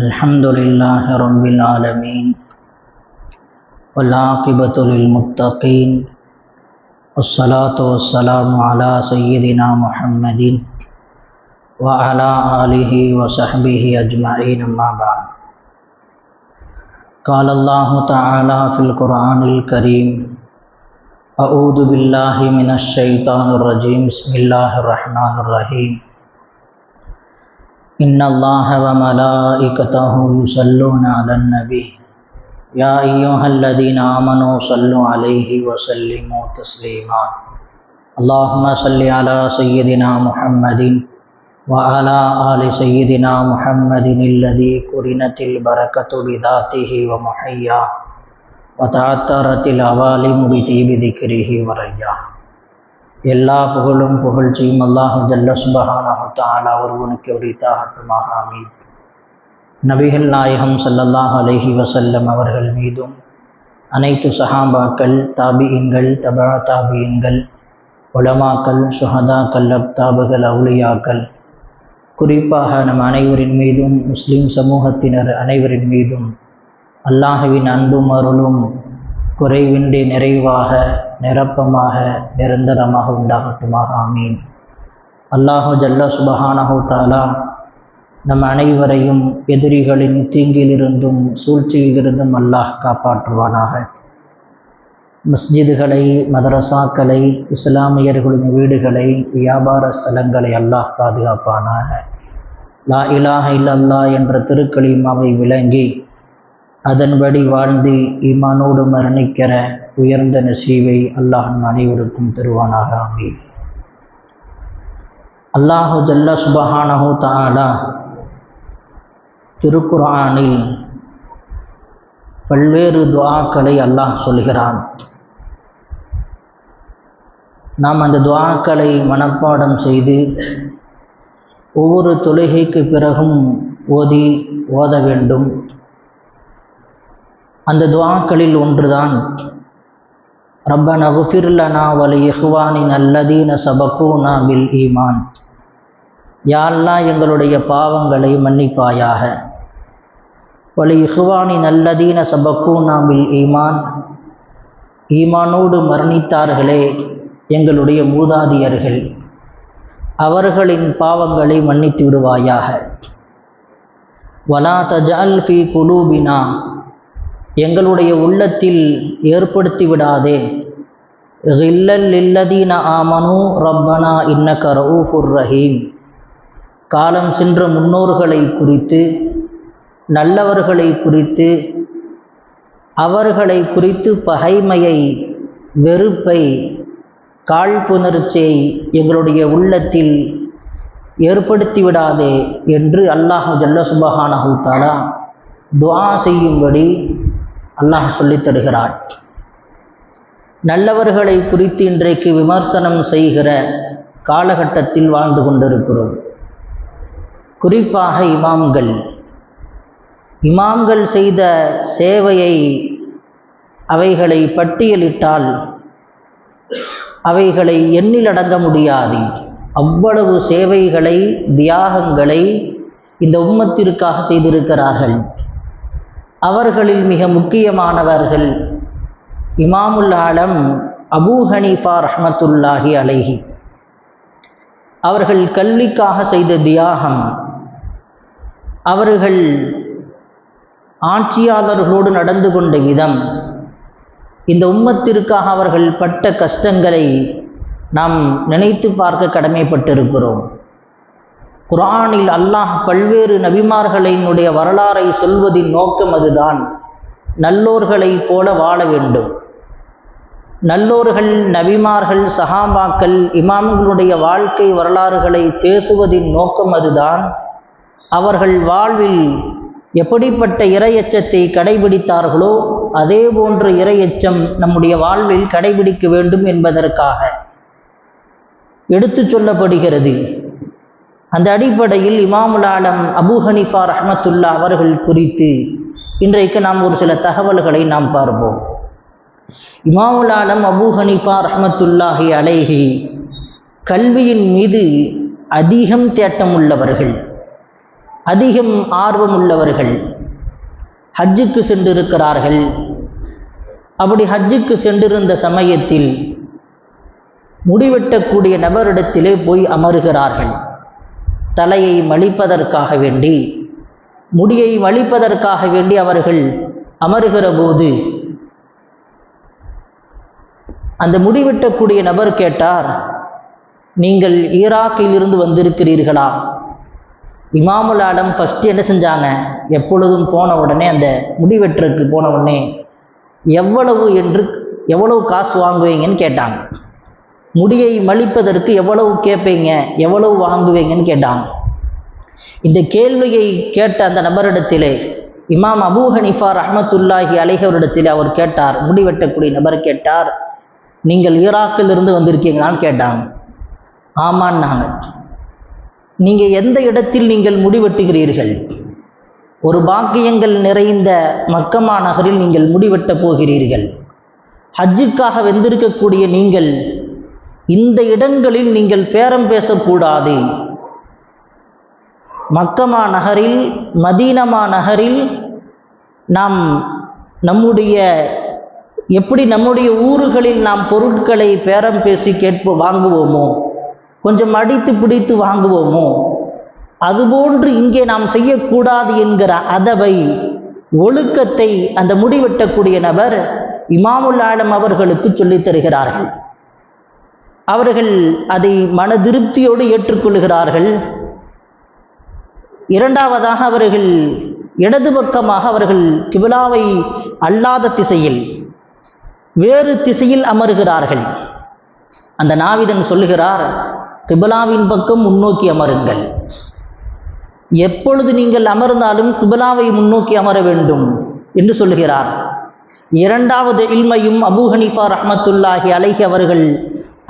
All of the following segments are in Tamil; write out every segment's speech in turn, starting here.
الحمد للہ رب العالمین ولاقبۃ للمتقین والصلاة والسلام على سیدنا محمد وعلى آلہ وصحبہ اجمعین اما بعد۔ قال اللہ تعالی فی القرآن الکریم، اعوذ باللہ من الشیطان الرجیم، بسم اللہ الرحمن الرحیم۔ ان اللہ و ملائکتہ یصلون علی النبی یا ایوہ الذین آمنوا صلوا علیہ وسلموا تسلیما اللہم صلی علی سیدنا محمد وعلى آل سیدنا محمد الذي قرنت البركة بذاته ومحيا وتعترت العوالم بطيب ذكره وريّاه எல்லா புகழும் புகழ்ச்சியும் அல்லாஹு ஜல்ல சுபஹானஹு தாலா ஒருவனுக்கு உரித்தாகட்டுமாக அமீத் நபிகள் நாயகம் சல்லல்லாஹ் அலஹி வசல்லம் அவர்கள் மீதும் அனைத்து சஹாபாக்கள் தாபியன்கள் தபா தாபியங்கள் உலமாக்கள் சுஹதாக்கள் அப்தாபுகள் அவுளியாக்கள் குறிப்பாக நம் அனைவரின் மீதும் முஸ்லீம் சமூகத்தினர் அனைவரின் மீதும் அல்லாஹுவின் அன்பும் அருளும் குறைவின்றி நிறைவாக நிரப்பமாக நிரந்தரமாக உண்டாகட்டுமாக. ஆமீன். அல்லாஹு ஜல்லா சுபஹானஹு தாலா நம் அனைவரையும் எதிரிகளின் தீங்கிலிருந்தும் சூழ்ச்சியிலிருந்தும் அல்லாஹ் காப்பாற்றுவானாக. மஸ்ஜிதுகளை மதரசாக்களை இஸ்லாமியர்களின் வீடுகளை வியாபார ஸ்தலங்களை அல்லாஹ் பாதுகாப்பானாக. லா இலாஹ இல்லல்லா என்ற திருக்களிமாவை விளங்கி அதன்படி வாழ்ந்து ஈமானோடு மரணிக்கிற உயர்ந்த நசீவை அல்லாஹ் அனைவருக்கும் தருவானாக. ஆமீன். அல்லாஹு ஜல்ல சுபஹானஹு தாலா திருக்குர்ஆனில் பல்வேறு துவாக்களை அல்லாஹ் சொல்கிறான். நாம் அந்த துவாக்களை மனப்பாடம் செய்து ஒவ்வொரு தொழுகைக்கு பிறகும் ஓதி ஓத வேண்டும். அந்த துவாக்களில் ஒன்றுதான். ரப்பன குஃபிர்லனா வலி இஹ்வானின் நல்லதீன சபக்கூனா பில் ஈமான். யாழ்லா எங்களுடைய பாவங்களை மன்னிப்பாயாக? வலி இஹ்வானின் நல்லதீன சபக்கூனா பில் ஈமான். ஈமானோடு மரணித்தார்களே எங்களுடைய மூதாதியர்கள். அவர்களின் பாவங்களை மன்னித்து விடுவாயாக. வலா தஜால் ஃபி குலூபினா. எங்களுடைய உள்ளத்தில் ஏற்படுத்தி விடாதே இல்லல் இல்லதீன ஆமனு ரப்பனா இன்னக ரவுஃபுர் ரஹீம். காலம் சென்ற முன்னோர்களை குறித்து நல்லவர்களை குறித்து அவர்களை குறித்து பகைமையை வெறுப்பை காழ்ப்புணர்ச்சியை எங்களுடைய உள்ளத்தில் ஏற்படுத்தி விடாதே என்று அல்லாஹு ஜல்ல சுபஹானஹூத்தாலா துவா செய்யும்படி அல்லாஹ் சொல்லித் தருகிறான் நல்லவர்களை குறித்து இன்றைக்கு விமர்சனம் செய்கிற காலகட்டத்தில் வாழ்ந்து கொண்டிருக்கிறோம். குறிப்பாக இமாம்கள். இமாம்கள் செய்த சேவையை அவைகளை பட்டியலிட்டால் அவைகளை எண்ணிலடங்க முடியாது. அவ்வளவு சேவைகளை தியாகங்களை இந்த உம்மத்திற்காக செய்திருக்கிறார்கள். அவர்களில் மிக முக்கியமானவர்கள் இமாமுல் ஆலம் அபூ ஹனீஃபா ரஹமத்துல்லாஹி அலைஹி. அவர்கள் கல்விக்காக செய்த தியாகம் அவர்கள் ஆட்சியாளர்களோடு நடந்து கொண்ட விதம் இந்த உம்மத்திற்காக அவர்கள் பட்ட கஷ்டங்களை நாம் நினைத்து பார்க்க கடமைப்பட்டிருக்கிறோம். குரானில் அல்லாஹ் பல்வேறு நபிமார்களினுடைய வரலாறை சொல்வதின் நோக்கம் அதுதான். நல்லோர்களைப் போல வாழ வேண்டும். நல்லோர்கள் நபிமார்கள் சஹாபாக்கள் இமாம்களுடைய வாழ்க்கை வரலாறுகளை பேசுவதின் நோக்கம் அதுதான். அவர்கள் வாழ்வில் எப்படிப்பட்ட இரையச்சத்தை கடைபிடித்தார்களோ அதே போன்ற இரையச்சம் நம்முடைய வாழ்வில் கடைபிடிக்க வேண்டும் என்பதற்காக. எடுத்து சொல்லப்படுகிறது. அந்த அடிப்படையில் இமாமுல் ஆலம் அபு ஹனிஃபா ரஹமத்துல்லா அவர்கள் குறித்து இன்றைக்கு நாம் ஒரு சில தகவல்களை நாம் பார்ப்போம். இமாமுல் ஆலம் அபு ஹனிஃபா ரஹமத்துல்லாஹி அலைஹி கல்வியின் மீது அதிகம் தேட்டம் உள்ளவர்கள் அதிகம் ஆர்வம் உள்ளவர்கள் ஹஜ்ஜுக்கு சென்றிருக்கிறார்கள். அப்படி ஹஜ்ஜுக்கு சென்றிருந்த சமயத்தில் முடிவெட்டக்கூடிய நபரிடத்திலே போய் அமருகிறார்கள். தலையை மலிப்பதற்காக வேண்டி முடியை மலிப்பதற்காக வேண்டி அவர்கள் அமருகிற போது அந்த முடிவெட்டக்கூடிய நபர் கேட்டார் நீங்கள் ஈராக்கில் இருந்து வந்திருக்கிறீர்களா? இமாமுல் ஆடம் ஃபஸ்ட்டு என்ன செஞ்சாங்க? எப்பொழுதும் போன உடனே அந்த முடிவெட்டுறதுக்கு போன உடனே எவ்வளவு என்று எவ்வளவு காசு வாங்குவீங்கன்னு கேட்டாங்க. முடியை மலிப்பதற்கு எவ்வளவு கேட்பீங்க? எவ்வளவு வாங்குவீங்கன்னு கேட்டாங்க. இந்த கேள்வியை கேட்ட அந்த நபரிடத்திலே இமாம் அபூ ஹனிஃபா ரஹமத்துல்லாஹி அலைஹவரிடத்தில் அவர் கேட்டார். முடிவெட்டக்கூடிய நபர் கேட்டார். நீங்கள் ஈராக்கிலிருந்து வந்திருக்கீங்களான்னு கேட்டாங்க. ஆமான்னாங்க நீங்கள் எந்த இடத்தில் நீங்கள் முடிவெட்டுகிறீர்கள்? ஒரு பாக்கியங்கள் நிறைந்த மக்கமா நகரில் நீங்கள் முடிவெட்டப் போகிறீர்கள். ஹஜ்ஜுக்காக வெந்திருக்கக்கூடிய நீங்கள் இந்த இடங்களில் நீங்கள் பேரம் பேசக்கூடாது. மக்கமா நகரில் மதீனமா நகரில் நாம் நம்முடைய எப்படி நம்முடைய ஊர்களில் நாம் பொருட்களை பேரம் பேசி கேட்போ வாங்குவோமோ கொஞ்சம் அடித்து பிடித்து வாங்குவோமோ அதுபோன்று இங்கே நாம் செய்யக்கூடாது என்கிற அதவை ஒழுக்கத்தை அந்த முடிவெட்டக்கூடிய நபர் இமாமுல் ஆலம் அவர்களுக்கு சொல்லித் தருகிறார்கள். அவர்கள் அதை மன திருப்தியோடு ஏற்றுக்கொள்கிறார்கள் இரண்டாவதாக அவர்கள் இடது பக்கமாக அவர்கள் கிபிலாவை அல்லாத திசையில் வேறு திசையில் அமருகிறார்கள். அந்த நாவிதன் சொல்லுகிறார் கிபிலாவின் பக்கம் முன்னோக்கி அமருங்கள். எப்பொழுது நீங்கள் அமர்ந்தாலும் கிபிலாவை முன்னோக்கி அமர வேண்டும் என்று சொல்லுகிறார். இரண்டாவது இல்மையும் அபூ ஹனீஃபா ரஹமத்துல்லாஹி அலைஹி அவர்கள்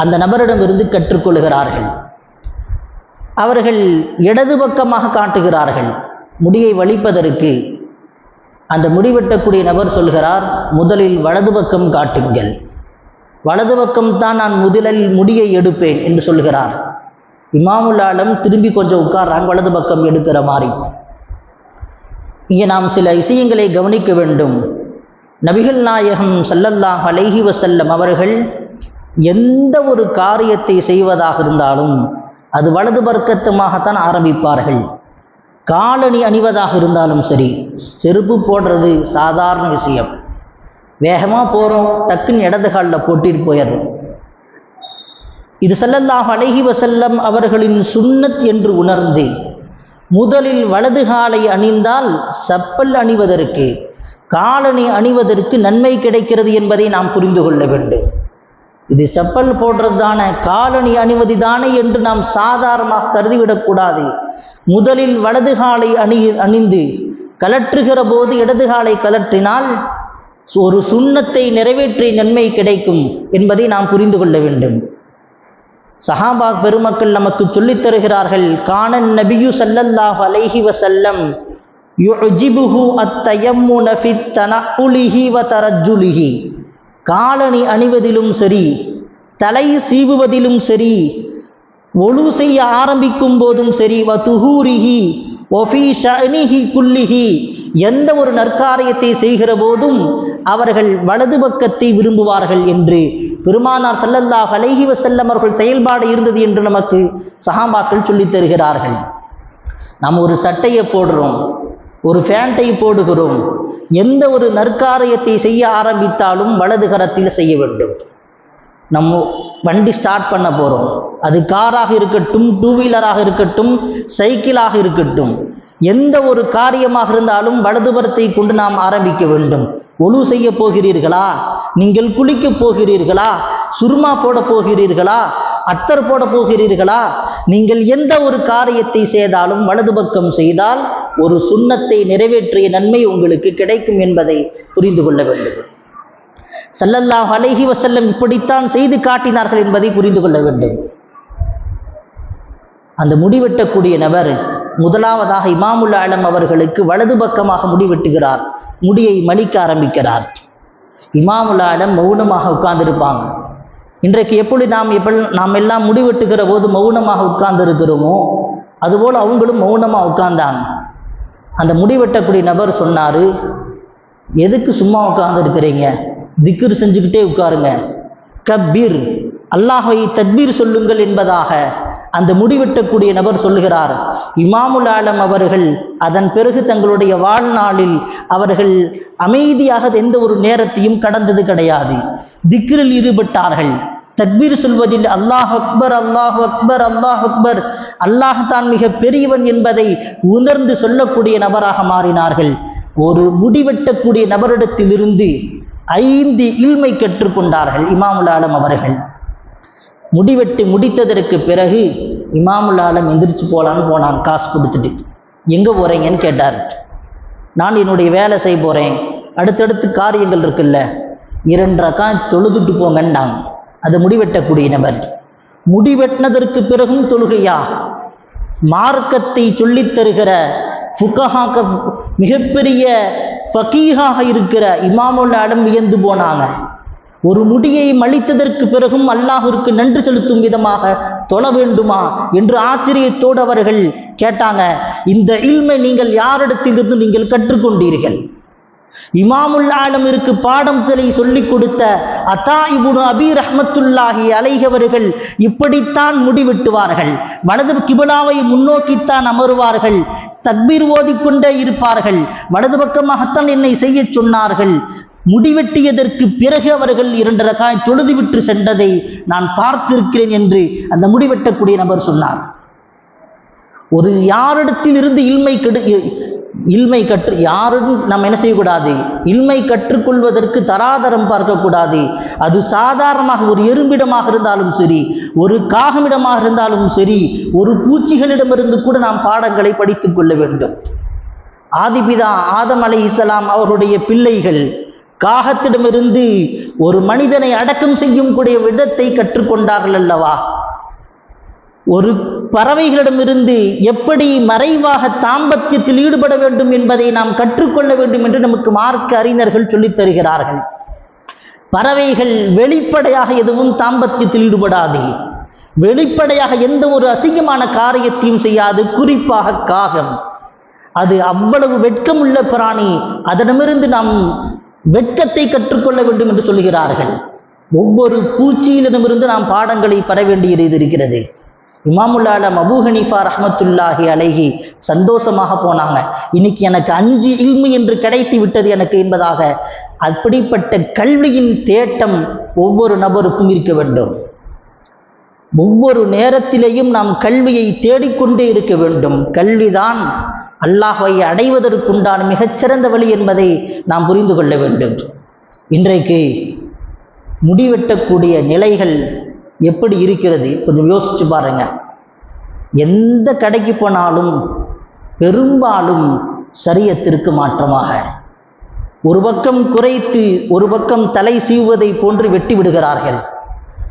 அந்த நபரிடமிருந்து கற்றுக்கொள்கிறார்கள். அவர்கள் இடது பக்கமாக காட்டுகிறார்கள். முடியை வலிப்பதற்கு. அந்த முடிவெட்டக்கூடிய நபர் சொல்கிறார் முதலில் வலது பக்கம் காட்டுங்கள். வலது பக்கம் தான் நான் முதலில் முடியை எடுப்பேன் என்று சொல்கிறார். இமாமுல் ஆலம் திரும்பி கொஞ்சம் உட்கார்றாங்க வலது பக்கம் எடுக்கிற மாதிரி. இங்கே நாம் சில விஷயங்களை கவனிக்க வேண்டும். நபிகள் நாயகம் சல்லல்லாஹ் அலைஹி வசல்லம் அவர்கள் எந்த ஒரு காரியத்தை செய்வதாக இருந்தாலும் அது வலது பர்க்கத்துமாகத்தான் ஆரம்பிப்பார்கள். காலணி அணிவதாக இருந்தாலும் சரி செருப்பு போடுறது சாதாரண விஷயம். வேகமாக போகிறோம் டக்குன்னு இடது காலில் போட்டிட்டு போயிடுறோம். இது சல்லல்லாஹ் அழகி வசல்லம் அவர்களின் சுண்ணத் என்று உணர்ந்து முதலில் வலது காலை அணிந்தால் சப்பல் அணிவதற்கு காலணி அணிவதற்கு நன்மை கிடைக்கிறது என்பதை நாம் புரிந்து கொள்ள வேண்டும். இது செப்பல் போடுறது தானே காலணி அணிவது தானே என்று நாம் சாதாரணமாக கருதிவிடக்கூடாது முதலில் வலது காலை அணி அணிந்து கலற்றுகிற போது இடது காலை கலற்றினால் ஒரு சுண்ணத்தை நிறைவேற்றிய நன்மை கிடைக்கும் என்பதை நாம் புரிந்து கொள்ள வேண்டும். சஹாபா பெருமக்கள் நமக்கு சொல்லித் தருகிறார்கள் காணன் நபியு சல்லல்லாஹ் அலைஹி வசல்லம் யுஜிபுஹு அத்தயம்முன ஃபித் தனஉலிஹி வ தரஜுலிஹி காலணி அணிவதிலும் சரி தலை சீவுவதிலும் சரி ஒழு செய்ய ஆரம்பிக்கும் போதும் சரி வ துஹூரிஹி ஒஃபி ஷனிஹி குல்லிஹி எந்த ஒரு நற்காரியத்தை செய்கிற போதும் அவர்கள் வலது பக்கத்தை விரும்புவார்கள் என்று. பெருமானார் சல்லல்லாஹ் அலைஹி வசல்லம் அவர்கள் செயல்பாடு இருந்தது என்று நமக்கு சஹாபாக்கள் சொல்லித் தருகிறார்கள். நாம் ஒரு சட்டையை போடுறோம். ஒரு ஃபேண்ட்டை போடுகிறோம். எந்த ஒரு நற்காரியத்தை செய்ய ஆரம்பித்தாலும் வலது கரத்தில் செய்ய வேண்டும். நம்ம வண்டி ஸ்டார்ட் பண்ண போகிறோம் அது காராக இருக்கட்டும் டூ வீலராக இருக்கட்டும் சைக்கிளாக இருக்கட்டும். எந்த ஒரு காரியமாக இருந்தாலும் வலதுபுறத்தை கொண்டு நாம் ஆரம்பிக்க வேண்டும். ஒழு செய்ய போகிறீர்களா? நீங்கள் குளிக்க போகிறீர்களா? சுருமா போட போகிறீர்களா? அத்தர் போட போகிறீர்களா? நீங்கள் எந்த ஒரு காரியத்தை செய்தாலும் வலது பக்கம் செய்தால் ஒரு சுண்ணத்தை நிறைவேற்றிய நன்மை உங்களுக்கு கிடைக்கும் என்பதை புரிந்து கொள்ள வேண்டும். சல்லல்லாஹ் அலைஹி வசல்லம் இப்படித்தான் செய்து காட்டினார்கள் என்பதை புரிந்து கொள்ள வேண்டும். அந்த முடிவெட்டக்கூடிய நபர் முதலாவதாக இமாமுல் ஆலம் அவர்களுக்கு வலது பக்கமாக முடிவெட்டுகிறார். முடியை மலிக்க ஆரம்பிக்கிறார். இமாமுல் ஆலம் மௌனமாக உட்கார்ந்திருப்பாங்க. இன்றைக்கு எப்படி நாம் எப்படி நாம் எல்லாம் முடிவெட்டுகிற போது மௌனமாக உட்கார்ந்து இருக்கிறோமோ அதுபோல் அவங்களும் மௌனமாக உட்கார்ந்தாங்க அந்த முடிவெட்டக்கூடிய நபர் சொன்னார் எதுக்கு சும்மா உட்கார்ந்துருக்கிறீங்க? திக்ரு செஞ்சுக்கிட்டே உட்காருங்க. கப்பீர் அல்லாஹை தத்பீர் சொல்லுங்கள் என்பதாக அந்த முடிவெட்டக்கூடிய நபர் சொல்லுகிறார். இமாமுல் ஆலம் அவர்கள் அதன் பிறகு தங்களுடைய வாழ்நாளில் அவர்கள் அமைதியாக எந்த ஒரு நேரத்தையும் கடந்தது கிடையாது. திக்ரில் ஈடுபட்டார்கள். தக்பீர் சொல்வதில் அல்லாஹ் அக்பர் அல்லாஹ் அக்பர் அல்லாஹ் அக்பர் அல்லாஹ் தான் மிக பெரியவன் என்பதை உணர்ந்து சொல்லக்கூடிய நபராக மாறினார்கள். ஒரு முடிவெட்டக்கூடிய நபரிடத்திலிருந்து ஐந்து இல்மை கற்றுக்கொண்டார்கள் இமாமுல் ஆலம் அவர்கள். முடிவெட்டு முடித்ததற்கு பிறகு இமாமுல் ஆலம் எந்திரிச்சு போகலான்னு போனான் காசு கொடுத்துட்டு. எங்கே போகிறீங்கன்னு கேட்டார். நான் என்னுடைய வேலை செய்ய போகிறேன் அடுத்தடுத்து காரியங்கள் இருக்குல்ல. இரண்டக்காய் தொழுதுட்டு போங்கன்னாங்க. அது முடிவெட்டக்கூடிய நபர். முடிவெட்டினதற்கு பிறகும் தொழுகையா? மார்க்கத்தை சொல்லித் தருகிற ஃபுகஹாக்க மிகப்பெரிய ஃபகீஹாக இருக்கிற இமாமுல் அடம் வியந்து போனாங்க. ஒரு முடியை மலித்ததற்கு பிறகும் அல்லாஹிற்கு நன்றி செலுத்தும் விதமாக தொழ வேண்டுமா என்று ஆச்சரியத்தோடு அவர்கள் கேட்டாங்க. இந்த இல்மை நீங்கள் யாரிடத்திலிருந்து நீங்கள் கற்றுக்கொண்டீர்கள்? இமாமுல் ஆலமிற்கு பாடம்தலை சொல்லிக் கொடுத்த அத்தா இபுனு அபி ரஹ்மத்துல்லாஹி அலைகவர்கள் இப்படித்தான் முடிவெட்டுவார்கள். வலது கிபலாவை முன்னோக்கித்தான் அமருவார்கள். தக்பீர் ஓதிக்கொண்டே இருப்பார்கள். வலது பக்கமாகத்தான் என்னை செய்யச் சொன்னார்கள். முடிவெட்டியதற்கு பிறகு அவர்கள் இரண்டு ரகாய் தொழுதுவிட்டு சென்றதை நான் பார்த்திருக்கிறேன் என்று அந்த முடிவெட்டக்கூடிய நபர் சொன்னார். ஒரு யாரிடத்தில் இருந்து இல்மை கெடு இல்மை கற்று யாரும் நம்ம என்ன செய்யக்கூடாது? இல்மை கற்றுக்கொள்வதற்கு தராதரம் பார்க்கக்கூடாது. அது சாதாரணமாக ஒரு எறும்பிடமாக இருந்தாலும் சரி ஒரு காகமிடமாக இருந்தாலும் சரி ஒரு பூச்சிகளிடமிருந்து கூட நாம் பாடங்களை படித்துக் கொள்ள வேண்டும். ஆதிபிதா ஆதம் அலை இஸ்லாம் அவருடைய பிள்ளைகள் காகத்திடமிருந்து ஒரு மனிதனை அடக்கம் செய்யும் கூடிய விதத்தை கற்றுக்கொண்டார்கள் அல்லவா? ஒரு பறவைகளிடமிருந்து எப்படி மறைவாக தாம்பத்தியத்தில் ஈடுபட வேண்டும் என்பதை நாம் கற்றுக்கொள்ள வேண்டும் என்று நமக்கு மார்க்க அறிஞர்கள் சொல்லித் தருகிறார்கள். பறவைகள் வெளிப்படையாக எதுவும் தாம்பத்தியத்தில் ஈடுபடாது. வெளிப்படையாக எந்த ஒரு அசிங்கமான காரியத்தையும் செய்யாது. குறிப்பாக காகம். அது அவ்வளவு வெட்கமுள்ள பிராணி. அதனிடமிருந்து நாம் வெட்கத்தை கற்றுக்கொள்ள வேண்டும் என்று சொல்கிறார்கள். ஒவ்வொரு பூச்சியிலிடமிருந்து நாம் பாடங்களை பெற வேண்டியது இருக்கிறது. இமாமுல்லாலம் அபு ஹனீஃபா ரஹமத்துல்லாஹி அலைஹி சந்தோஷமாக போனாங்க. இன்னைக்கு எனக்கு அஞ்சு இல்மு என்று கிடைத்து விட்டது எனக்கு என்பதாக அப்படிப்பட்ட கல்வியின் தேட்டம் ஒவ்வொரு நபருக்கும் இருக்க வேண்டும். ஒவ்வொரு நேரத்திலேயும் நாம் கல்வியை தேடிக்கொண்டே இருக்க வேண்டும். கல்விதான் அல்லாஹை அடைவதற்குண்டான மிகச்சிறந்த வழி என்பதை நாம் புரிந்து கொள்ள வேண்டும். இன்றைக்கு முடிவெட்டக்கூடிய நிலைகள் எப்படி இருக்கிறது? கொஞ்சம் யோசிச்சு பாருங்க. எந்த கடைக்கு போனாலும் பெரும்பாலும் சரியத்திற்கு மாற்றமாக. ஒரு பக்கம் குறைத்து ஒரு பக்கம் தலை சீவுவதை போன்று வெட்டி விடுகிறார்கள்.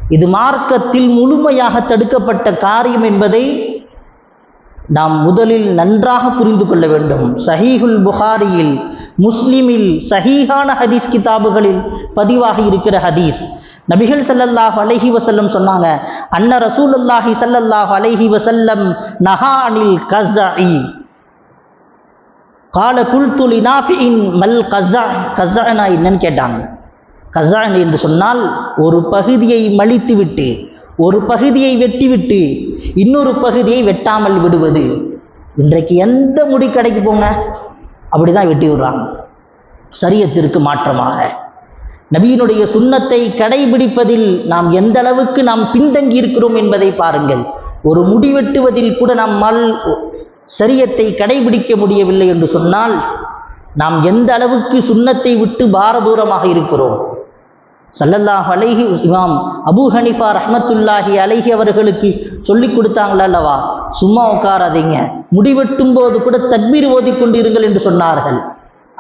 இது மார்க்கத்தில் முழுமையாக தடுக்கப்பட்ட காரியம் என்பதை நாம் முதலில் நன்றாக புரிந்து கொள்ள வேண்டும். சஹீஹுல் புகாரியில் முஸ்லிமில் சஹீஹான ஹதீஸ் கிதாபுகளில் பதிவாக இருக்கிற ஹதீஸ். நபிகள் சல்லல்லாஹ் அலஹி வசல்லம் சொன்னாங்க அன்ன ரசூலுல்லாஹி ஸல்லல்லாஹு அலைஹி வசல்லம் நஹா அனில் கஸ்ஸஇ கால குல்து லினாஃபிஇன் மல் கசா கஸ்ஸனா என்னன்னு கேட்டாங்க. கசான் என்று சொன்னால் ஒரு பகுதியை மலித்துவிட்டு ஒரு பகுதியை வெட்டிவிட்டு இன்னொரு பகுதியை வெட்டாமல் விடுவது. இன்றைக்கு எந்த முடி கடைக்கு போங்க? அப்படி தான் வெட்டி விடுறாங்க. சரியத்திற்கு மாற்றமாக. நபியினுடைய சுண்ணத்தை கடைபிடிப்பதில் நாம் எந்த அளவுக்கு நாம் பின்தங்கி இருக்கிறோம் என்பதை பாருங்கள். ஒரு முடி வெட்டுவதில் கூட நம்மால் சரியத்தை கடைபிடிக்க முடியவில்லை என்று சொன்னால் நாம் எந்த அளவுக்கு சுண்ணத்தை விட்டு பாரதூரமாக இருக்கிறோம். சல்லல்லாஹ் அலைஹி இமாம் அபு ஹனிஃபா ரஹமத்துல்லாஹி அலைஹி அவர்களுக்கு சொல்லிக் கொடுத்தாங்களா அல்லவா? சும்மா உட்காராதீங்க. முடிவெட்டும் போது கூட தக்பீர் ஓதிக்கொண்டிருங்கள் என்று சொன்னார்கள்.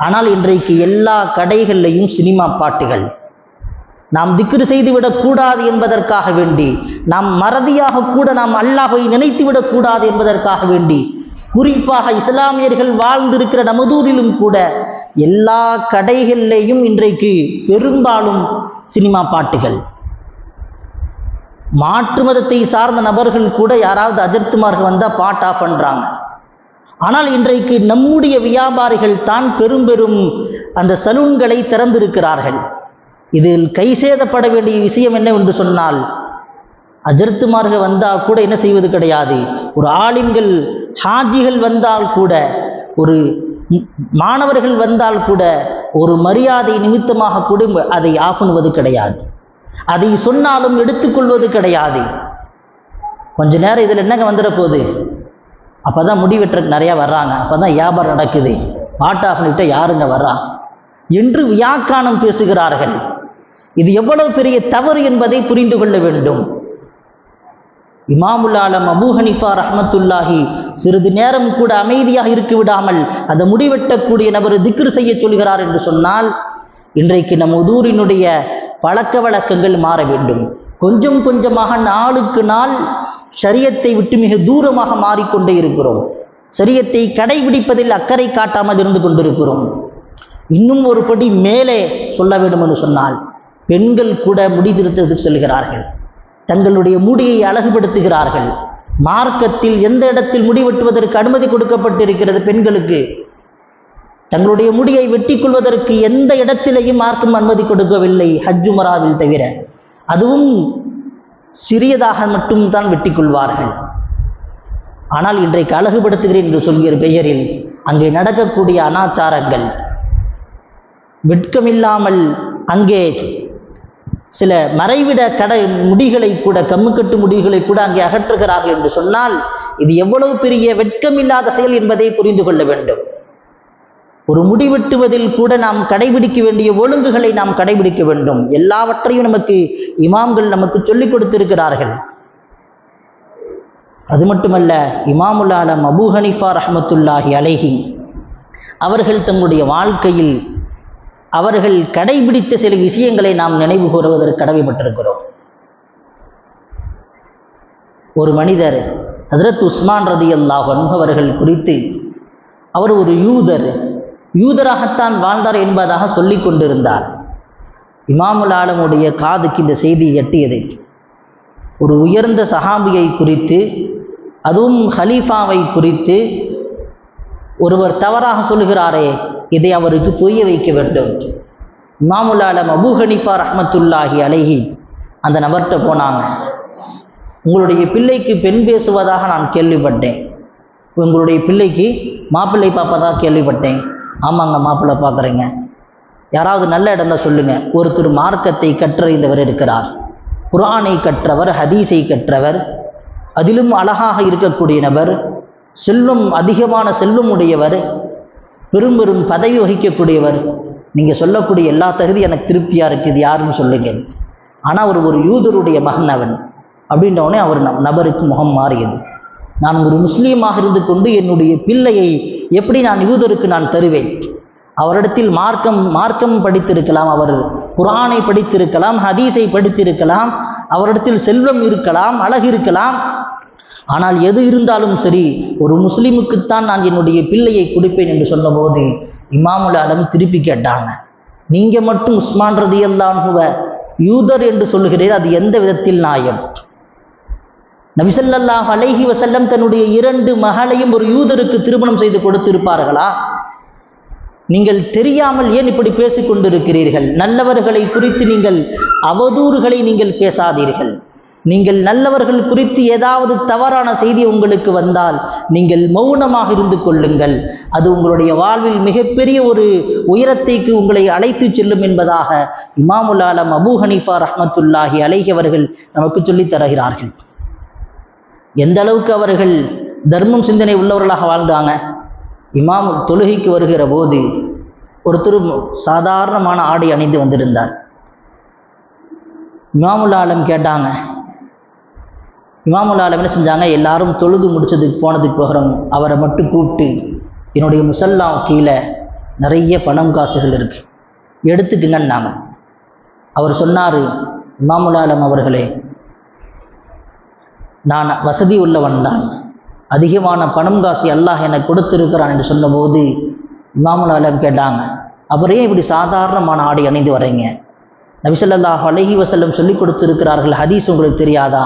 ஆனால் இன்றைக்கு எல்லா கடைகள்லையும் சினிமா பாட்டுகள். நாம் திக்ரு செய்துவிடக்கூடாது என்பதற்காக வேண்டி நாம் மறதியாக கூட நாம் அல்லாஹை நினைத்து விடக்கூடாது என்பதற்காக வேண்டி குறிப்பாக இஸ்லாமியர்கள் வாழ்ந்திருக்கிற நமதூரிலும் கூட எல்லா கடைகள்லேயும் இன்றைக்கு பெரும்பாலும் சினிமா பாட்டுகள். மாற்று மதத்தை சார்ந்த நபர்கள் கூட யாராவது அஜர்த்துமார்கள் வந்தால் பாட் ஆஃப் பண்ணுறாங்க ஆனால் இன்றைக்கு நம்முடைய வியாபாரிகள் தான் பெரும் பெரும் அந்த சலூன்களை திறந்திருக்கிறார்கள். இதில் கை சேதப்பட வேண்டிய விஷயம் என்னவென்று சொன்னால் அஜர்த்துமார்க வந்தால் கூட என்ன செய்வது கிடையாது. ஒரு ஆலிம்கள் ஹாஜிகள் வந்தால் கூட ஒரு மாணவர்கள் வந்தால் கூட ஒரு மரியாதை நிமித்தமாக கூட அதை ஆஃப் பண்ணுவது கிடையாது. அதை சொன்னாலும் எடுத்துக்கொள்வது கிடையாது. கொஞ்ச நேரம் இதில் என்னங்க வந்துட போகுது? அப்போ தான் முடி வெட்டுறதுக்கு நிறையா வர்றாங்க. அப்போ தான் வியாபாரம் நடக்குது. பாட்டு ஆஃப் யாருங்க வர்றா? என்று வியாக்கானம் பேசுகிறார்கள். இது எவ்வளவு பெரிய தவறு என்பதை புரிந்து கொள்ள வேண்டும். இமாமுல்லாலம் அபூ ஹனிஃபா சிறிது நேரம் கூட அமைதியாக இருக்க விடாமல் அந்த முடிவெட்டக்கூடிய நபர் திக்ர் செய்ய சொல்கிறார் என்று சொன்னால் இன்றைக்கு நம் உதூரினுடைய பழக்க வழக்கங்கள் மாற வேண்டும். கொஞ்சம் கொஞ்சமாக நாளுக்கு நாள் சரியத்தை விட்டு மிக தூரமாக மாறிக்கொண்டே இருக்கிறோம். சரியத்தை கடைபிடிப்பதில் அக்கறை காட்டாமல் இருந்து கொண்டிருக்கிறோம். இன்னும் ஒரு படி மேலே சொல்ல வேண்டும் என்று சொன்னால் பெண்கள் கூட முடிதிருத்தத்துக்கு செல்கிறார்கள். தங்களுடைய முடியை அழகுபடுத்துகிறார்கள். மார்க்கத்தில் எந்த இடத்தில் முடி வெட்டுவதற்கு அனுமதி கொடுக்கப்பட்டிருக்கிறது பெண்களுக்கு? தங்களுடைய முடியை வெட்டி கொள்வதற்கு எந்த இடத்திலையும் மார்க்கம் அனுமதி கொடுக்கவில்லை ஹஜ்ஜுமராவில் தவிர. அதுவும் சிறியதாக மட்டும்தான் வெட்டிக் கொள்வார்கள் ஆனால் இன்றைக்கு அழகுபடுத்துகிறேன் என்று சொல்கிற பெயரில் அங்கே நடக்கக்கூடிய அனாச்சாரங்கள். வெட்கமில்லாமல் அங்கே சில மறைவிட கடை முடிகளை கூட கம்முக்கட்டு முடிகளை கூட அங்கே அகற்றுகிறார்கள் என்று சொன்னால் இது எவ்வளவு பெரிய வெட்கமில்லாத செயல் என்பதை புரிந்து கொள்ள வேண்டும். ஒரு முடி வெட்டுவதில் கூட நாம் கடைபிடிக்க வேண்டிய ஒழுங்குகளை நாம் கடைபிடிக்க வேண்டும். எல்லாவற்றையும் நமக்கு இமாம்கள் நமக்கு சொல்லிக் கொடுத்திருக்கிறார்கள். அது மட்டுமல்ல இமாமுல் ஆலம் அபு ஹனிஃபா ரஹமத்துல்லாஹி அலேஹி அவர்கள் தங்களுடைய வாழ்க்கையில் அவர்கள் கடைபிடித்த சில விஷயங்களை நாம் நினைவு கூறுவதற்கு கடமைப்பட்டிருக்கிறோம். ஒரு மனிதர் ஹசரத் உஸ்மான் ரதி அல்லாஹ் அவர்கள் குறித்து அவர் ஒரு யூதர் யூதராகத்தான் வாழ்ந்தார் என்பதாக சொல்லி கொண்டிருந்தார். இமாமுல் ஆலமுடைய காதுக்கு இந்த செய்தி எட்டியது. ஒரு உயர்ந்த சஹாபியை குறித்து அதுவும் ஹலீஃபாவை குறித்து ஒருவர் தவறாக சொல்கிறாரே இதை அவருக்கு புரிய வைக்க வேண்டும். இமாமுல் ஆலம் அபு ஹனிஃபா ரஹமத்துல்லாஹி அலைஹி அந்த நபர்கிட்ட போனாங்க. உங்களுடைய பிள்ளைக்கு பெண் பேசுவதாக நான் கேள்விப்பட்டேன். உங்களுடைய பிள்ளைக்கு மாப்பிள்ளை பாப்பதாக கேள்விப்பட்டேன். ஆமாங்க மாப்பிள்ளை பார்க்குறீங்க. யாராவது நல்ல இடம் தான் சொல்லுங்கள் ஒருத்தர் மார்க்கத்தை கற்றறிந்தவர் இருக்கிறார். குரானை கற்றவர் ஹதீஸை கற்றவர் அதிலும் அழகாக இருக்கக்கூடிய நபர் செல்வம் அதிகமான செல்வம் உடையவர் பெரும் பெரும் பதவி வகிக்கக்கூடியவர். நீங்கள் சொல்லக்கூடிய எல்லா தகுதி எனக்கு திருப்தியாக இருக்குது யாருன்னு சொல்லுங்க. ஆனால் அவர் ஒரு யூதருடைய மகன் அவன். அப்படின்றவனே அவர் நம் நபருக்கு முகம் மாறியது. நான் ஒரு முஸ்லீமாக இருந்து கொண்டு என்னுடைய பிள்ளையை எப்படி நான் யூதருக்கு நான் தருவேன்? அவரிடத்தில் மார்க்கம் மார்க்கம் படித்திருக்கலாம் அவர் குரானை படித்திருக்கலாம் ஹதீஸை படித்திருக்கலாம் அவரிடத்தில் செல்வம் இருக்கலாம் அழகு இருக்கலாம். ஆனால் எது இருந்தாலும் சரி ஒரு முஸ்லீமுக்குத்தான் நான் என்னுடைய பிள்ளையை கொடுப்பேன் என்று சொன்னபோது இமாமுல் அலம் திருப்பி கேட்டாங்க. நீங்கள் மட்டும் உஸ்மான் ரதியல்லான் யூதர் என்று சொல்லுகிறீர் அது எந்த விதத்தில் நாயம் நபிசல்லாஹ் அலைஹி வசல்லம் தன்னுடைய இரண்டு மகளையும் ஒரு யூதருக்கு திருமணம் செய்து கொடுத்திருப்பார்களா? நீங்கள் தெரியாமல் ஏன் இப்படி பேசிக்கொண்டிருக்கிறீர்கள் நல்லவர்களை குறித்து நீங்கள் அவதூறுகளை நீங்கள் பேசாதீர்கள். நீங்கள் நல்லவர்கள் குறித்து ஏதாவது தவறான செய்தி உங்களுக்கு வந்தால் நீங்கள் மௌனமாக இருந்து கொள்ளுங்கள். அது உங்களுடைய வாழ்வில் மிகப்பெரிய ஒரு உயரத்தைக்கு உங்களை அழைத்து செல்லும் என்பதாக இமாமுல் ஆலம் அபூ ஹனீஃபா ரஹமத்துல்லாஹி அலைகி அவர்கள் நமக்கு சொல்லித் தருகிறார்கள். எந்த அளவுக்கு அவர்கள் தர்மம் சிந்தனை உள்ளவர்களாக வாழ்ந்தாங்க? இமாம் தொழுகைக்கு வருகிற போது ஒருத்தர் சாதாரணமான ஆடை அணிந்து வந்திருந்தார். இமாமுல் ஆலம் கேட்டாங்க இமாமுல் ஆலம் என்ன செஞ்சாங்க? எல்லாரும் தொழுது முடிச்சதுக்கு போனதுக்கு போகிறோம் அவரை மட்டும் கூப்பிட்டு என்னுடைய முசல்லா கீழே நிறைய பணம் காசுகள் இருக்கு எடுத்துக்குங்கன்னாங்க. அவர் சொன்னார் இமாமுல் ஆலம் அவர்களே நான் வசதி உள்ளவன் தான். அதிகமான பணம் காசு அல்லாஹ் எனக்கு கொடுத்திருக்கிறான் என்று சொன்னபோது இமாமுல் ஆலம் கேட்டாங்க அப்புறம் ஏன் இப்படி சாதாரணமான ஆடை அணிந்து வரீங்க? நபிசல்லாஹ் அலஹி வசல்லம் சொல்லிக் கொடுத்திருக்கிறார்கள் ஹதீஸ் உங்களுக்கு தெரியாதா?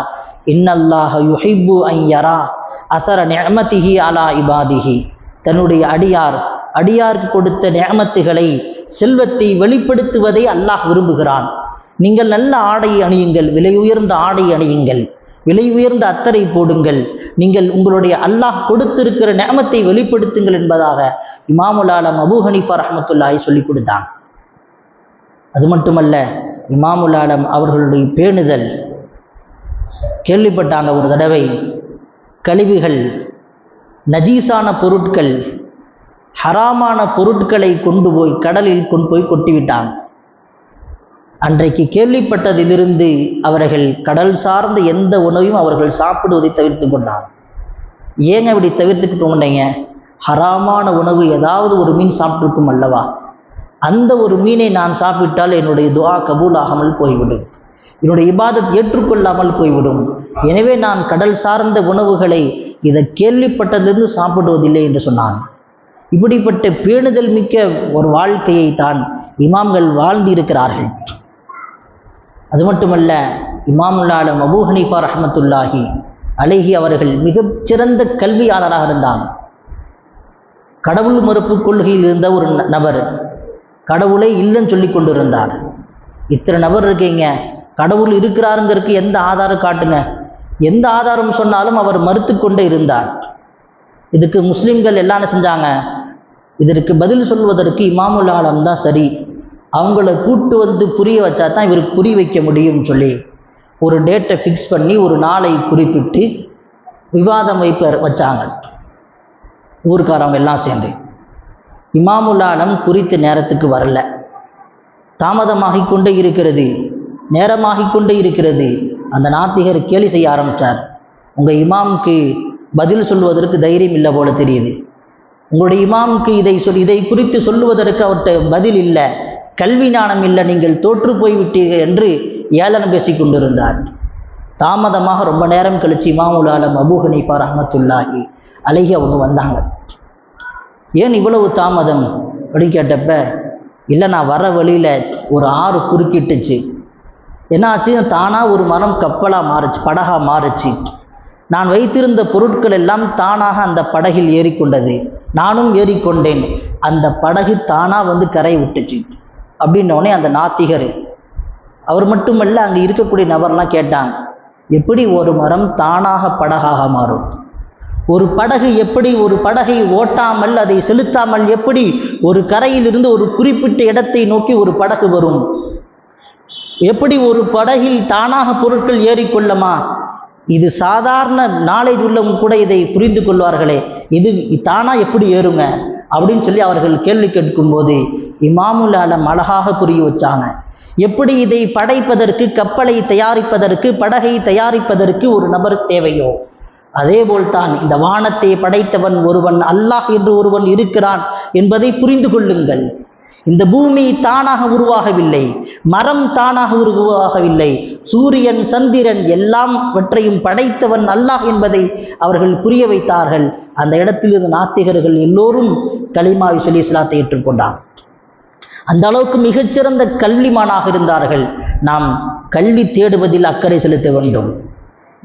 இன்னல்லாஹ யுஹிபு ஐயரா அசர நிஅமதிஹி அலா இபாதிஹி. தன்னுடைய அடியார் அடியாருக்கு கொடுத்த நேமத்துகளை செல்வத்தை வெளிப்படுத்துவதை அல்லாஹ் விரும்புகிறான். நீங்கள் நல்ல ஆடை அணியுங்கள் விலை உயர்ந்த ஆடை அணியுங்கள். விலை உயர்ந்த அத்தரை போடுங்கள். நீங்கள் உங்களுடைய அல்லாஹ் கொடுத்திருக்கிற நேமத்தை வெளிப்படுத்துங்கள் என்பதாக இமாமுல் ஆலம் அபு ஹனீஃபா ரஹமத்துல்லாஹி சொல்லிக் கொடுத்தான். அது மட்டுமல்ல இமாமுல் ஆலம் அவர்களுடைய பேணுதல் கேள்விப்பட்டாங்க ஒரு தடவை கழிவுகள் நஜீஸான பொருட்கள் ஹராமான பொருட்களை கொண்டு போய் கடலில் கொண்டு போய் கொட்டிவிட்டாங்க. அன்றைக்கு கேள்விப்பட்டதிலிருந்து அவர்கள் கடல் சார்ந்த எந்த உணவையும் அவர்கள் சாப்பிடுவதை தவிர்த்து கொண்டார். ஏங்க இப்படி தவிர்த்துக்கிட்டு கொண்டீங்க ஹராமான உணவு ஏதாவது ஒரு மீன் சாப்பிட்ருக்கும் அல்லவா? அந்த ஒரு மீனை நான் சாப்பிட்டால் என்னுடைய துவா கபூல் ஆகாமல் போய்விடும். என்னுடைய இபாதத் ஏற்றுக்கொள்ளாமல் போய்விடும். எனவே நான் கடல் சார்ந்த உணவுகளை இதை கேள்விப்பட்டதிலிருந்து சாப்பிடுவதில்லை என்று சொன்னான். இப்படிப்பட்ட பேணுதல் மிக்க ஒரு வாழ்க்கையை தான் இமாம்கள் வாழ்ந்திருக்கிறார்கள். அது மட்டுமல்ல இமாமுல்லாலும் அபூ ஹனீஃபா ரஹமத்துல்லாஹி அழகி அவர்கள் மிகச்சிறந்த கல்வியாளராக இருந்தாங்க கடவுள் மறுப்பு கொள்கையில் இருந்த ஒரு ந- நபர் கடவுளை இல்லைன்னு சொல்லி கொண்டிருந்தார். இத்தனை நபர் இருக்கீங்க கடவுள் இருக்கிறாருங்கிறதுக்கு எந்த ஆதாரம் காட்டுங்க? எந்த ஆதாரம் சொன்னாலும் அவர் மறுத்து கொண்டே இருந்தார். இதுக்கு முஸ்லிம்கள் எல்லாம் செஞ்சாங்க? இதற்கு பதில் சொல்வதற்கு இமாமுல் ஆலம் தான் சரி. அவங்கள கூட்டு வந்து புரிய வச்சா தான் இவருக்கு புரிய வைக்க முடியும்னு சொல்லி ஒரு டேட்டை ஃபிக்ஸ் பண்ணி ஒரு நாளை குறிப்பிட்டு விவாதம் வைப்ப வச்சாங்க. ஊருக்காரவங்க எல்லாம் சேர்ந்து. இமாமுல்லாலம் குறித்த நேரத்துக்கு வரல. தாமதமாகிக் கொண்டே இருக்கிறது. நேரமாகிக் கொண்டே இருக்கிறது. அந்த நாத்திகர் கேலி செய்ய ஆரம்பித்தார் உங்கள் இமாமுக்கு பதில் சொல்வதற்கு தைரியம் இல்லை போல தெரியுது. உங்களுடைய இமாமுக்கு இதை சொல் இதை குறித்து சொல்லுவதற்கு அவர்கிட்ட பதில் இல்லை. கல்வி ஞானம் இல்லை நீங்கள் தோற்று போய்விட்டீர்கள் என்று ஏளனம் பேசிக் கொண்டிருந்தார். தாமதமாக ரொம்ப நேரம் கழிச்சு இமாமுல் ஆலம் அபூ ஹனீஃபா ரஹமத்துல்லாஹி அழகி அவங்க வந்தாங்க. ஏன் இவ்வளவு தாமதம் அப்படின்னு கேட்டப்ப இல்லை நான் வர வழியில் ஒரு ஆறு குறுக்கிட்டுச்சு. என்னாச்சு? தானாக ஒரு மரம் கப்பலாக மாறுச்சு படகா மாறுச்சு. நான் வைத்திருந்த பொருட்கள் எல்லாம் தானாக அந்த படகில் ஏறிக்கொண்டது. நானும் ஏறிக்கொண்டேன். அந்த படகு தானாக வந்து கரை விட்டுச்சு. அப்படின்னோடனே அந்த நாத்திகர். அவர் மட்டுமல்ல அங்கே இருக்கக்கூடிய நபர்லாம் கேட்டாங்க எப்படி ஒரு மரம் தானாக படகாக மாறும்? ஒரு படகு எப்படி ஒரு படகை ஓட்டாமல் அதை செலுத்தாமல் எப்படி ஒரு கரையிலிருந்து ஒரு குறிப்பிட்ட இடத்தை நோக்கி ஒரு படகு வரும்? எப்படி ஒரு படகில் தானாக பொருட்கள் ஏறிக்கொள்ளமா இது சாதாரண நாலேஜ் உள்ளவங்க கூட இதை புரிந்து கொள்வார்களே. இது தானாக எப்படி ஏறுங்க? அப்படின்னு சொல்லி அவர்கள் கேள்வி கேட்கும்போது இமாமுல் ஆலம் அழகாக புரிய வச்சாங்க. எப்படி இதை படைப்பதற்கு கப்பலை தயாரிப்பதற்கு படகை தயாரிப்பதற்கு ஒரு நபர் தேவையோ? அதேபோல்தான் இந்த வானத்தை படைத்தவன் ஒருவன் அல்லாஹ் என்று ஒருவன் இருக்கிறான் என்பதை புரிந்து கொள்ளுங்கள். இந்த பூமி தானாக உருவாகவில்லை மரம் தானாக உருவாகவில்லை சூரியன் சந்திரன் எல்லாம் வற்றையும் படைத்தவன் அல்லாஹ் என்பதை அவர்கள் புரிய வைத்தார்கள். அந்த இடத்திலிருந்து நாத்திகர்கள் எல்லோரும் களிமாவை சொல்லி இஸ்லாத்தை ஏற்றுக்கொண்டார். அந்த அளவுக்கு மிகச்சிறந்த கல்விமானாக இருந்தார்கள். நாம் கல்வி தேடுவதில் அக்கறை செலுத்த வேண்டும்.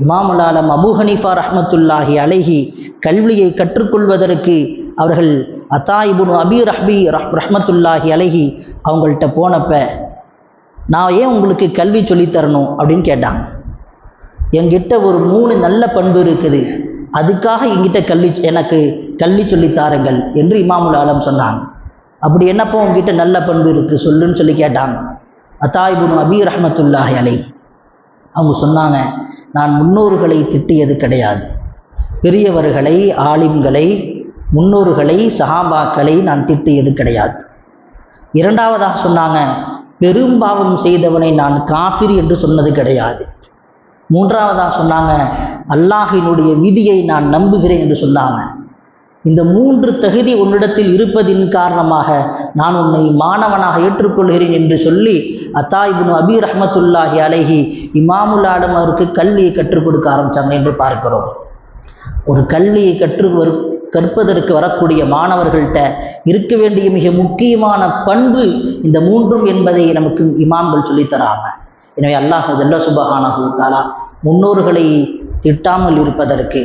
இமாமுலாலம் அபு ஹனீஃபா ரஹமத்துல்லாஹி அழகி கல்வியை கற்றுக்கொள்வதற்கு அவர்கள் அத்தாயிபுன் அபி ரஹ்பி ரஹ் ரஹமத்துல்லாஹி அழகி அவங்கள்ட்ட போனப்ப நான் ஏன் உங்களுக்கு கல்வி சொல்லித் தரணும் அப்படின்னு கேட்டாங்க. என்கிட்ட ஒரு மூணு நல்ல பண்பு இருக்குது. அதுக்காக என்கிட்ட கல்வி எனக்கு கல்வி சொல்லித் தாருங்கள் என்று இமாமுல் ஆலம் சொன்னாங்க. அப்படி என்னப்போ உங்ககிட்ட நல்ல பண்பு இருக்குது சொல்லுன்னு சொல்லி கேட்டாங்க. அத்தாய்புனு அபி ரஹ்மத்துல்லாஹி அலை. அவங்க சொன்னாங்க நான் முன்னோர்களை திட்டியது கிடையாது. பெரியவர்களை ஆலிம்களை முன்னோர்களை சஹாபாக்களை நான் திட்டியது கிடையாது. இரண்டாவதாக சொன்னாங்க பெரும்பாவம் செய்தவனை நான் காஃபிர் என்று சொன்னது கிடையாது. மூன்றாவதாக சொன்னாங்க அல்லாஹினுடைய விதியை நான் நம்புகிறேன் என்று சொன்னாங்க. இந்த மூன்று தகுதி உன்னிடத்தில் இருப்பதின் காரணமாக நான் உன்னை மாணவனாக ஏற்றுக்கொள்கிறேன் என்று சொல்லி அத்தாயிபுன் அபி ரஹமத்துல்லாஹி அலைஹி இமாமுல் அவருக்கு கல்வியை கற்றுக் கொடுக்க ஆரம்பித்தாங்க என்று பார்க்கிறோம். ஒரு கல்வியை கற்று வரு கற்பதற்கு வரக்கூடிய மாணவர்கள்ட்ட இருக்க வேண்டிய மிக முக்கியமான பண்பு இந்த மூன்றும் என்பதை நமக்கு இமாம்கள் சொல்லித்தராங்க எனவே அல்லாஹ் ஜல்ல சுபஹானஹு தாலா முன்னோர்களை திட்டாமல் இருப்பதற்கு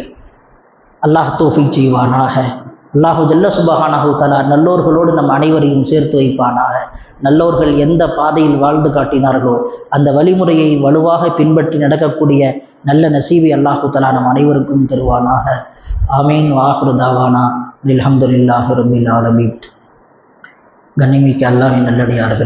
அல்லாஹ் தோஃபிக் செய்வானாக. அல்லாஹு ஜல்ல சுபஹானாஹு தலா நல்லோர்களோடு நம் அனைவரையும் சேர்த்து வைப்பானாக. நல்லோர்கள் எந்த பாதையில் வாழ்ந்து காட்டினார்களோ அந்த வழிமுறையை வலுவாக பின்பற்றி நடக்கக்கூடிய நல்ல நசீவி அல்லாஹு தலா நம் அனைவருக்கும் தருவானாக. ஆமீன். வாஹுரு தாவானா. அல்ஹம்துலில்லாஹி ரபில் ஆலமீத் கண்ணிமிக்க அல்லாஹின் நல்லடியார்கள்.